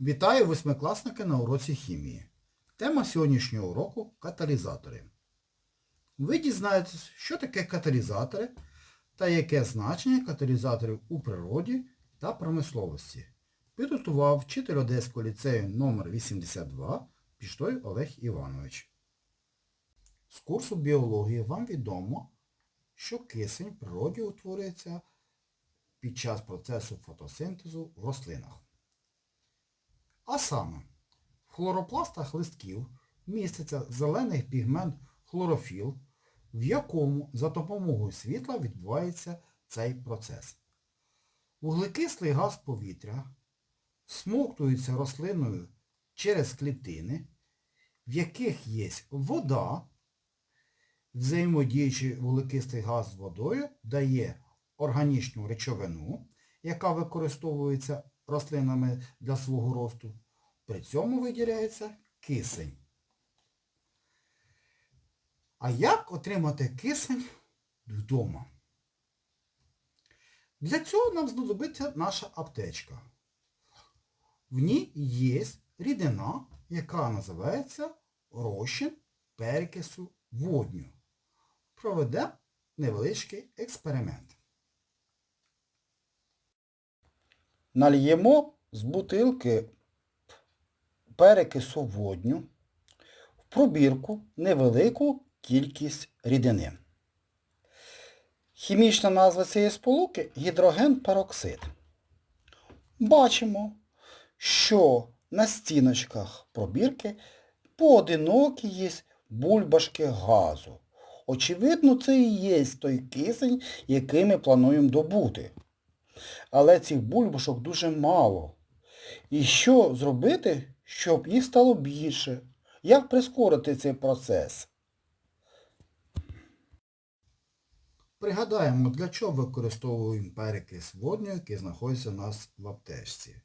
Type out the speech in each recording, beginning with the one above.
Вітаю восьмикласники на уроці хімії. Тема сьогоднішнього уроку – каталізатори. Ви дізнаєтесь, що таке каталізатори та яке значення каталізаторів у природі та промисловості. Підготував вчитель Одеського ліцею номер 82 Піштой Олег Іванович. З курсу біології вам відомо, що кисень в природі утворюється під час процесу фотосинтезу в рослинах. А саме, в хлоропластах листків міститься зелений пігмент хлорофіл, в якому за допомогою світла відбувається цей процес. Вуглекислий газ повітря смоктується рослиною через клітини, в яких є вода, взаємодіючи вуглекислий газ з водою, дає органічну речовину, яка використовується рослинами для свого росту. При цьому виділяється кисень. А як отримати кисень вдома? Для цього нам знадобиться наша аптечка. В ній є рідина, яка називається розчин перекису водню. Проведемо невеличкий експеримент. Нальємо з бутилки перекису водню в пробірку невелику кількість рідини. Хімічна назва цієї сполуки гідроген пероксид. Бачимо, що на стіночках пробірки поодинокі є бульбашки газу. Очевидно, це і є той кисень, який ми плануємо добути. Але цих бульбашок дуже мало. І що зробити, щоб їх стало більше? Як прискорити цей процес? Пригадаємо, для чого використовуємо перекис водню, який знаходиться у нас в аптечці.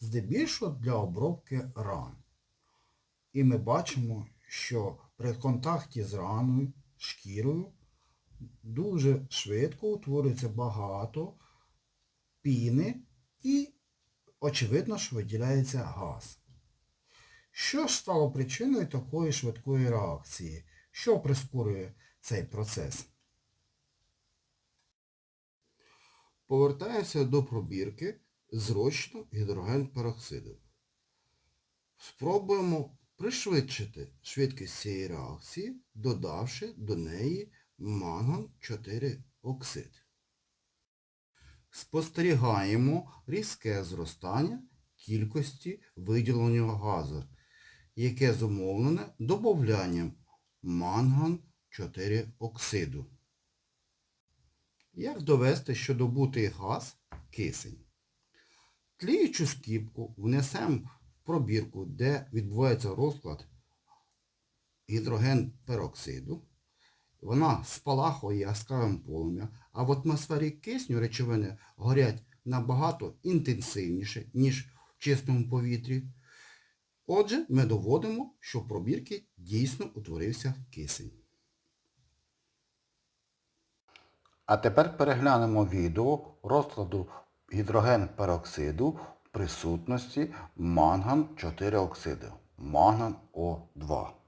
Здебільшого для обробки ран. І ми бачимо, що при контакті з раною, шкірою, дуже швидко утворюється багато піни і, очевидно, що виділяється газ. Що ж стало причиною такої швидкої реакції? Що прискорює цей процес? Повертаюся до пробірки з розчином гідрогенпероксиду. Спробуємо пришвидшити швидкість цієї реакції, додавши до неї манган 4 оксид. Спостерігаємо різке зростання кількості виділеного газу, яке зумовлене додаванням манган 4 оксиду. Як довести, що добутий газ кисень? Тліючу скіпку внесемо в пробірку, де відбувається розклад гідроген пероксиду. Вона спалахує яскравим полум'ям, а в атмосфері кисню речовини горять набагато інтенсивніше, ніж в чистому повітрі. Отже, ми доводимо, що в пробірці дійсно утворився кисень. А тепер переглянемо відео розкладу гідроген-пероксиду в присутності манган 4 оксиду. Манган О2.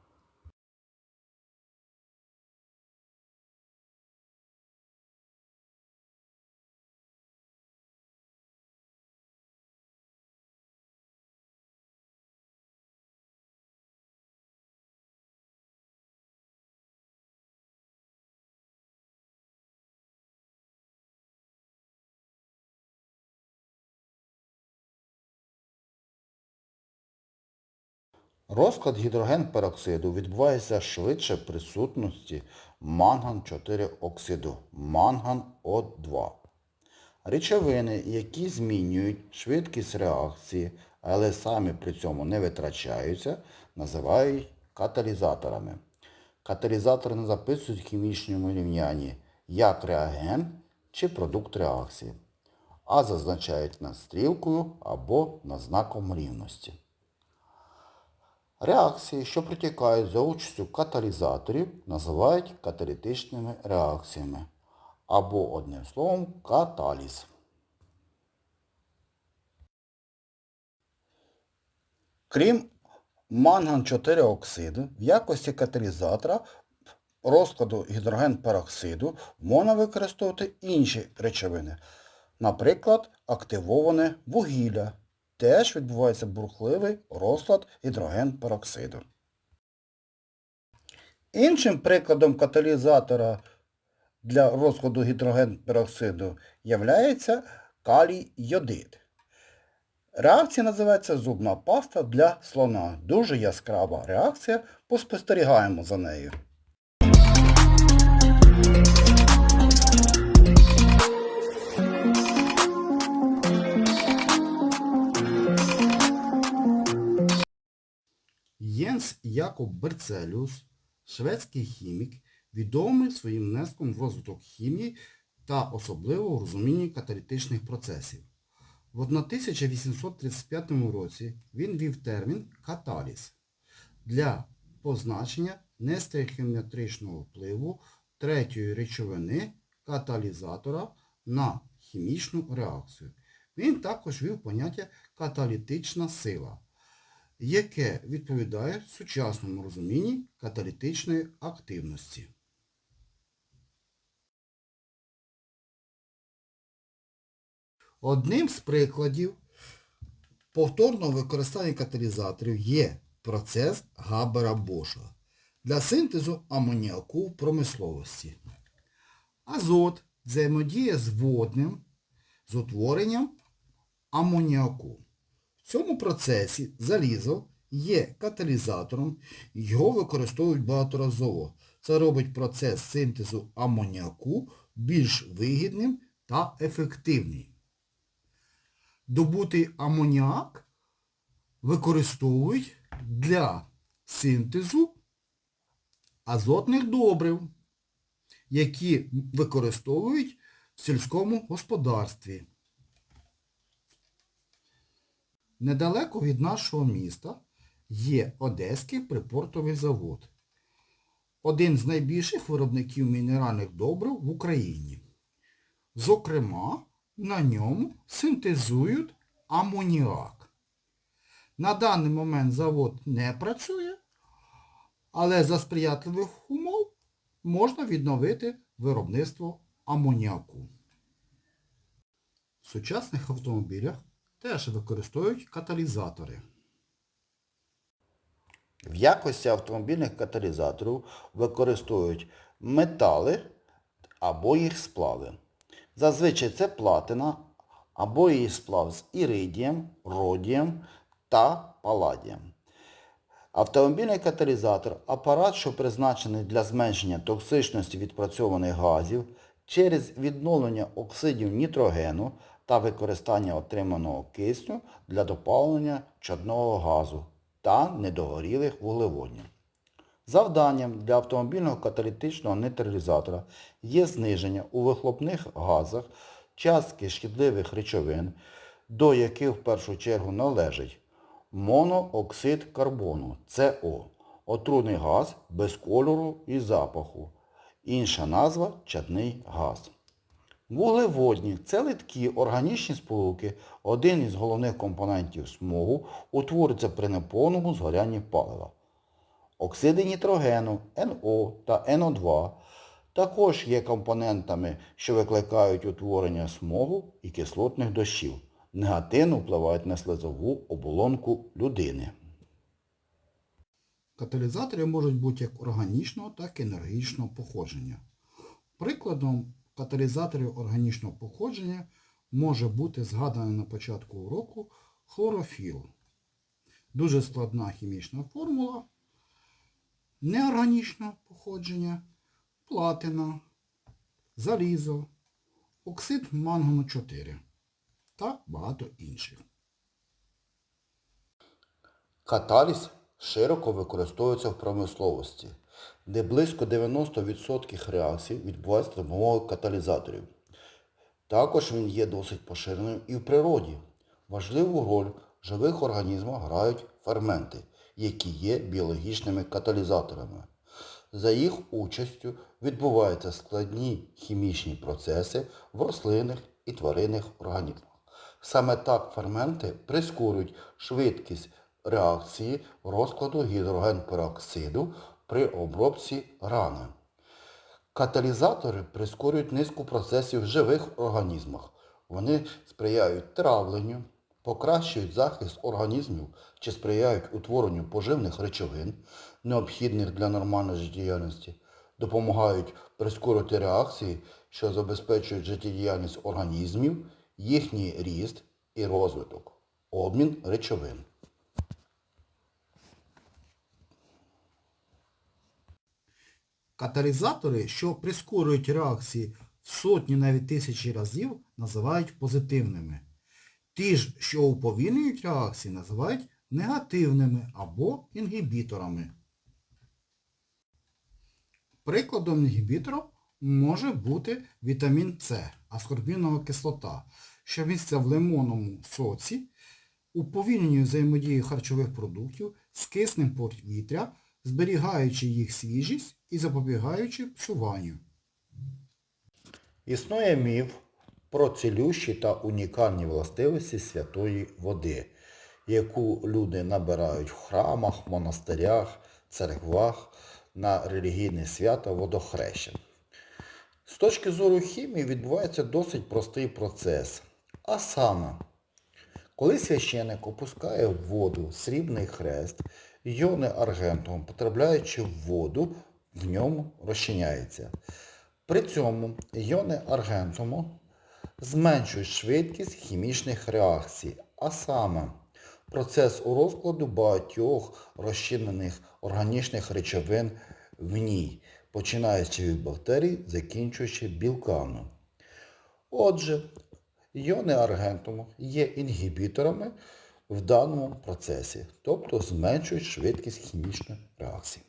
Розклад гідроген-пероксиду відбувається швидше присутності манган 4 оксиду, манган О2. Речовини, які змінюють швидкість реакції, але самі при цьому не витрачаються, називають каталізаторами. Каталізатори не записують в хімічному рівнянні як реаген чи продукт реакції, а зазначають над стрілкою або над знаком рівності. Реакції, що протікають за участю каталізаторів, називають каталітичними реакціями або, одним словом, каталіз. Крім манган-4 оксиду, в якості каталізатора розкладу гідроген-пероксиду можна використовувати інші речовини. Наприклад, активоване вугілля. Теж відбувається бурхливий розклад гідроген-пероксиду. Іншим прикладом каталізатора для розкладу гідроген-пероксиду є калій-йодид. Реакція називається зубна паста для слона. Дуже яскрава реакція, поспостерігаємо за нею. Єнс Якоб Берцеліус, шведський хімік, відомий своїм внеском в розвиток хімії та особливо в розумінні каталітичних процесів. В 1835 році він вів термін каталіз для позначення нестехіометричного впливу третьої речовини каталізатора на хімічну реакцію. Він також вів поняття каталітична сила, яке відповідає сучасному розумінні каталітичної активності. Одним з прикладів повторного використання каталізаторів є процес Габера-Боша для синтезу амоніаку в промисловості. Азот взаємодіє з водним з утворенням амоніаку. Цьому процесі залізо є каталізатором, його використовують багаторазово. Це робить процес синтезу амоніаку більш вигідним та ефективним. Добутий амоніак використовують для синтезу азотних добрив, які використовують в сільському господарстві. Недалеко від нашого міста є Одеський припортовий завод. Один з найбільших виробників мінеральних добрив в Україні. Зокрема, на ньому синтезують амоніак. На даний момент завод не працює, але за сприятливих умов можна відновити виробництво амоніаку. В сучасних автомобілях теж використовують каталізатори. В якості автомобільних каталізаторів використовують метали або їх сплави. Зазвичай це платина або її сплав з іридієм, родієм та паладієм. Автомобільний каталізатор – апарат, що призначений для зменшення токсичності відпрацьованих газів через відновлення оксидів нітрогену та використання отриманого кисню для допалення чадного газу та недогорілих вуглеводнів. Завданням для автомобільного каталітичного нейтралізатора є зниження у вихлопних газах частки шкідливих речовин, до яких в першу чергу належить монооксид карбону СО, отруйний газ без кольору і запаху. Інша назва чадний газ. Вуглеводні це литкі органічні сполуки, один із головних компонентів смогу, утворюється при неповному згорянні палива. Оксиди нітрогену НО та НО2 також є компонентами, що викликають утворення смогу і кислотних дощів. Негативно впливають на слизову оболонку людини. Каталізатори можуть бути як органічного, так і енергічного походження. Прикладом каталізаторів органічного походження може бути згаданий на початку уроку хлорофіл. Дуже складна хімічна формула неорганічного походження, платина, залізо, оксид мангону 4 та багато інших. Каталіз широко використовується в промисловості, де близько 90% реакцій відбувається допомогою каталізаторів. Також він є досить поширеним і в природі. Важливу роль в живих організмах грають ферменти, які є біологічними каталізаторами. За їх участю відбуваються складні хімічні процеси в рослинних і тваринних організмах. Саме так ферменти прискорюють швидкість реакції розкладу гідрогенпероксиду при обробці рани. Каталізатори прискорюють низку процесів в живих організмах. Вони сприяють травленню, покращують захист організмів чи сприяють утворенню поживних речовин, необхідних для нормальної життєдіяльності, допомагають прискорити реакції, що забезпечують життєдіяльність організмів, їхній ріст і розвиток, обмін речовин. Каталізатори, що прискорюють реакції в сотні навіть тисячі разів, називають позитивними. Ті ж, що уповільнюють реакції, називають негативними або інгібіторами. Прикладом інгібітора може бути вітамін С, аскорбінова кислота, що міститься в лимонному соці, уповільнює взаємодію харчових продуктів з киснем повітря, зберігаючи їх свіжість і запобігаючи псуванню. Існує міф про цілющі та унікальні властивості святої води, яку люди набирають в храмах, монастирях, церквах на релігійне свято водохрещень. З точки зору хімії відбувається досить простий процес. А саме, коли священик опускає в воду срібний хрест, йони аргентум, потрапляючи в воду, в ньому розчиняється. При цьому йони аргентуму зменшують швидкість хімічних реакцій, а саме процес у розкладу багатьох розчинених органічних речовин в ній, починаючи від бактерій, закінчуючи білками. Отже, іони аргентуму є інгібіторами в даному процесі, тобто зменшують швидкість хімічної реакції.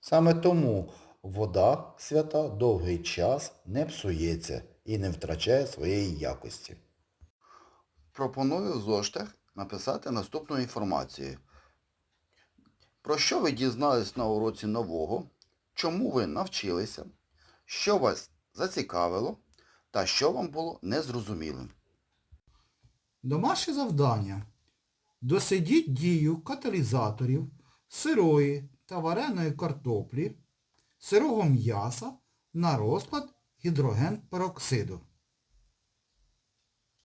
Саме тому вода свята довгий час не псується і не втрачає своєї якості. Пропоную в зоштах написати наступну інформацію. Про що ви дізнались на уроці нового, чому ви навчилися, що вас зацікавило та що вам було незрозумілим. Домашнє завдання. Дослідіть дію каталізаторів сирої та вареної картоплі, сирого м'яса на розклад гідрогенпероксиду.